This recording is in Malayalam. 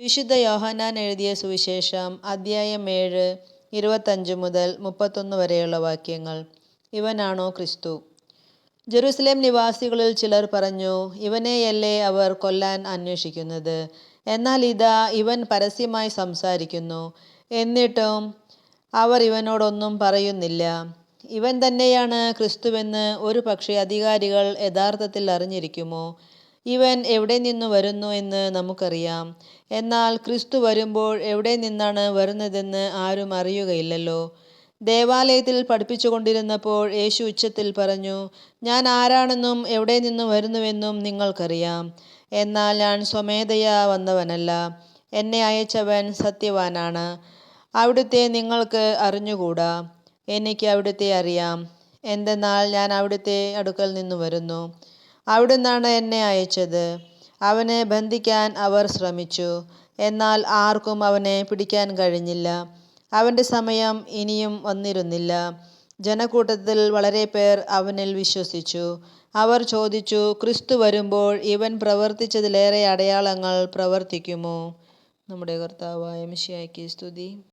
വിശുദ്ധ യോഹന്നാൻ എഴുതിയ സുവിശേഷം അദ്ധ്യായം ഏഴ് ഇരുപത്തഞ്ച് മുതൽ മുപ്പത്തൊന്ന് വരെയുള്ള വാക്യങ്ങൾ. ഇവനാണോ ക്രിസ്തു? ജെറുസലേം നിവാസികളിൽ ചിലർ പറഞ്ഞു ഇവനെയല്ലേ അവർ കൊല്ലാൻ അന്വേഷിക്കുന്നത്? എന്നാൽ ഇതാ ഇവൻ പരസ്യമായി സംസാരിക്കുന്നു. എന്നിട്ടും അവർ ഇവനോടൊന്നും പറയുന്നില്ല. ഇവൻ തന്നെയാണ് ക്രിസ്തുവെന്ന് ഒരു പക്ഷേ അധികാരികൾ യഥാർത്ഥത്തിൽ അറിഞ്ഞിരിക്കുമോ? ഇവൻ എവിടെ നിന്നു വരുന്നു എന്ന് നമുക്കറിയാം. എന്നാൽ ക്രിസ്തു വരുമ്പോൾ എവിടെ നിന്നാണ് വരുന്നതെന്ന് ആരും അറിയുകയില്ലല്ലോ. ദേവാലയത്തിൽ പഠിപ്പിച്ചുകൊണ്ടിരുന്നപ്പോൾ യേശു ഉച്ചത്തിൽ പറഞ്ഞു ഞാൻ ആരാണെന്നും എവിടെ നിന്ന് വരുന്നുവെന്നും നിങ്ങൾക്കറിയാം. എന്നാൽ ഞാൻ സ്വമേധയാ വന്നവനല്ല. എന്നെ അയച്ചവൻ സത്യവാനാണ്. അവിടുത്തെ നിങ്ങൾക്ക് അറിഞ്ഞുകൂടാ. എനിക്ക് അവിടുത്തെ അറിയാം. എന്തെന്നാൽ ഞാൻ അവിടുത്തെ അടുക്കൽ നിന്ന് വരുന്നു. അവിടുന്നാണ് എന്നെ അയച്ചത്. അവനെ ബന്ധിക്കാൻ അവർ ശ്രമിച്ചു. എന്നാൽ ആർക്കും അവനെ പിടിക്കാൻ കഴിഞ്ഞില്ല. അവന്റെ സമയം ഇനിയും വന്നിരുന്നില്ല. ജനക്കൂട്ടത്തിൽ വളരെ പേർ അവനിൽ വിശ്വസിച്ചു. അവർ ചോദിച്ചു ക്രിസ്തു വരുമ്പോൾ ഇവൻ പ്രവർത്തിച്ചതിലേറെ അടയാളങ്ങൾ പ്രവർത്തിക്കുമോ? നമ്മുടെ കർത്താവായ മിഷിയാക്കി സ്തുതി.